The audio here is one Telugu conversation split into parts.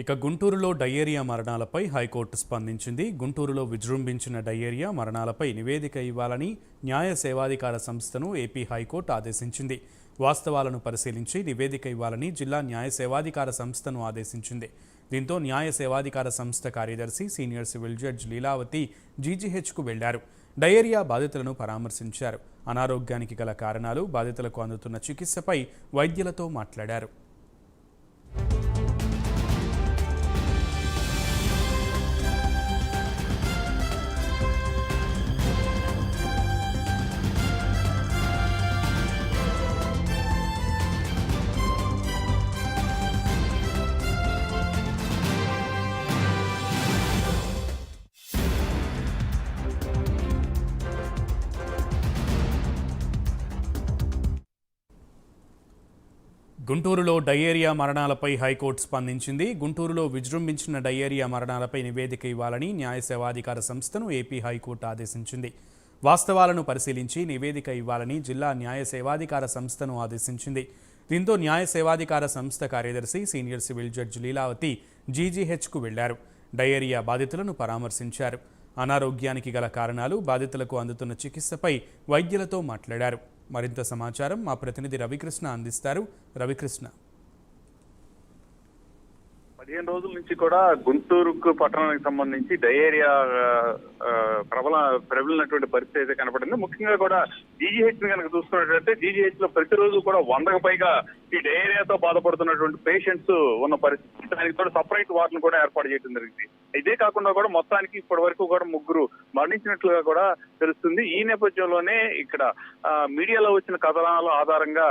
ఇక గుంటూరులో డయేరియా మరణాలపై హైకోర్టు స్పందించింది. గుంటూరులో విజృంభించిన డయేరియా మరణాలపై నివేదిక ఇవ్వాలని న్యాయ సేవాధికార సంస్థను ఏపీ హైకోర్టు ఆదేశించింది. వాస్తవాలను పరిశీలించి నివేదిక ఇవ్వాలని జిల్లా న్యాయ సేవాధికార సంస్థను ఆదేశించింది. దీంతో న్యాయ సేవాధికార సంస్థ కార్యదర్శి సీనియర్ సివిల్ జడ్జ్ లీలావతి జీజీహెచ్కు వెళ్ళారు. డయేరియా బాధితులను పరామర్శించారు. అనారోగ్యానికి గల కారణాలు బాధితులకు అందుతున్న చికిత్సపై వైద్యులతో మాట్లాడారు. గుంటూరులో డయేరియా మరణాలపై హైకోర్టు స్పందించింది. గుంటూరులో విజృంభించిన డయేరియా మరణాలపై నివేదిక ఇవ్వాలని న్యాయ సేవాధికార సంస్థను ఏపీ హైకోర్టు ఆదేశించింది. వాస్తవాలను పరిశీలించి నివేదిక ఇవ్వాలని జిల్లా న్యాయ సేవాధికార సంస్థను ఆదేశించింది. దీంతో న్యాయ సేవాధికార సంస్థ కార్యదర్శి సీనియర్ సివిల్ జడ్జి లీలావతి జీజీహెచ్కు వెళ్ళారు. డయేరియా బాధితులను పరామర్శించారు. అనారోగ్యానికి గల కారణాలు బాధితులకు అందుతున్న చికిత్సపై వైద్యులతో మాట్లాడారు. మరింత సమాచారం మా ప్రతినిధి రవికృష్ణ అందిస్తారు. రవికృష్ణ. పదిహేను రోజుల నుంచి కూడా గుంటూరుకు పట్టణానికి సంబంధించి డయేరియా ప్రబల ప్రబలినటువంటి పరిస్థితి అయితే కనపడింది. ముఖ్యంగా కూడా జీజీహెచ్ని కనుక చూసుకున్నట్లయితే జీజీహెచ్లో ప్రతిరోజు కూడా వందకు పైగా ఈ డయేరియాతో బాధపడుతున్నటువంటి పేషెంట్స్ ఉన్న పరిస్థితి. దానికి కూడా సపరేట్ వార్డును కూడా ఏర్పాటు చేయడం జరిగింది. ఇదే కాకుండా కూడా మొత్తానికి ఇప్పటి వరకు కూడా ముగ్గురు మరణించినట్లుగా కూడా తెలుస్తుంది. ఈ నేపథ్యంలోనే ఇక్కడ ఆ, మీడియాలో వచ్చిన కథనాల ఆధారంగా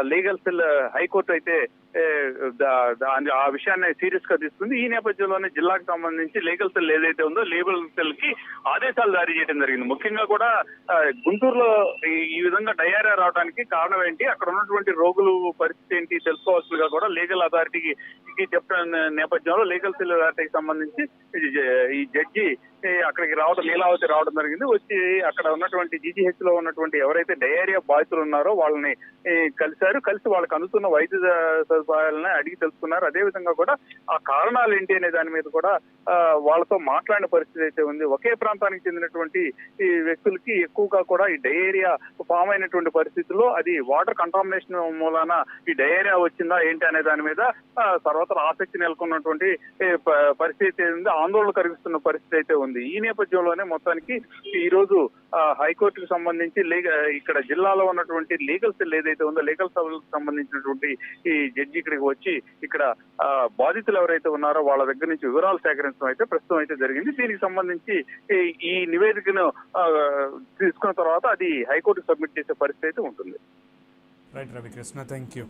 లీగల్ సెల్ హైకోర్టు అయితే ఆ విషయాన్ని సీరియస్గా తీసుకుంది. ఈ నేపథ్యంలోనే జిల్లాకు సంబంధించి లీగల్ సెల్ ఏదైతే ఉందో లీగల్ సెల్కి ఆదేశాలు జారీ చేయడం జరిగింది. ముఖ్యంగా కూడా గుంటూరులో ఈ- విధంగా డయేరియా రావడానికి కారణం ఏంటి? అక్కడ ఉన్నటువంటి రోగులు పరిస్థితి ఏంటి? తెలుసుకోవాల్సిందిగా కూడా లీగల్ అథారిటీకి కి చెప్పిన నేపథ్యంలో లీగల్ సెల్ అథారిటీకి సంబంధించి ఈ జడ్జి అక్కడికి రావడం లీలావతి రావడం జరిగింది. వచ్చి అక్కడ ఉన్నటువంటి జీజీహెచ్లో ఉన్నటువంటి ఎవరైతే డయేరియా బాధితులు ఉన్నారో వాళ్ళని కలిసి కలిశారు కలిసి వాళ్ళకి అందుతున్న వైద్య సదుపాయాలని అడిగి తెలుసుకున్నారు. అదే విధంగా కూడా ఆ కారణాలు ఏంటి అనే దాని మీద కూడా వాళ్ళతో మాట్లాడిన పరిస్థితి అయితే ఉంది. ఒకే ప్రాంతానికి చెందినటువంటి ఈ వ్యక్తులకి ఎక్కువగా కూడా ఈ డయేరియా ఫామ్ అయినటువంటి పరిస్థితుల్లో అది వాటర్ కంటామినేషన్ మూలాన ఈ డయేరియా వచ్చిందా ఏంటి అనే దాని మీద ఆ, ఆసక్తి నెలకొన్నటువంటి పరిస్థితి అయితే ఉంది. ఆందోళన కలిగిస్తున్న పరిస్థితి అయితే ఉంది. ఈ నేపథ్యంలోనే మొత్తానికి ఈ రోజు హైకోర్టుకు సంబంధించి లీగ ఇక్కడ జిల్లాలో ఉన్నటువంటి లీగల్ సెల్ ఏదైతే ఉందో లీగల్ సెల్కి సంబంధించినటువంటి ఈ జడ్జి ఇక్కడికి వచ్చి ఇక్కడ బాధితులు ఎవరైతే ఉన్నారో వాళ్ళ దగ్గర నుంచి వివరాలు సేకరించడం అయితే ప్రస్తుతం అయితే జరిగింది. దీనికి సంబంధించి ఈ- నివేదికను తీసుకున్న తర్వాత అది హైకోర్టు సబ్మిట్ చేసే పరిస్థితి అయితే ఉంటుంది. Right Ravikrishna thank you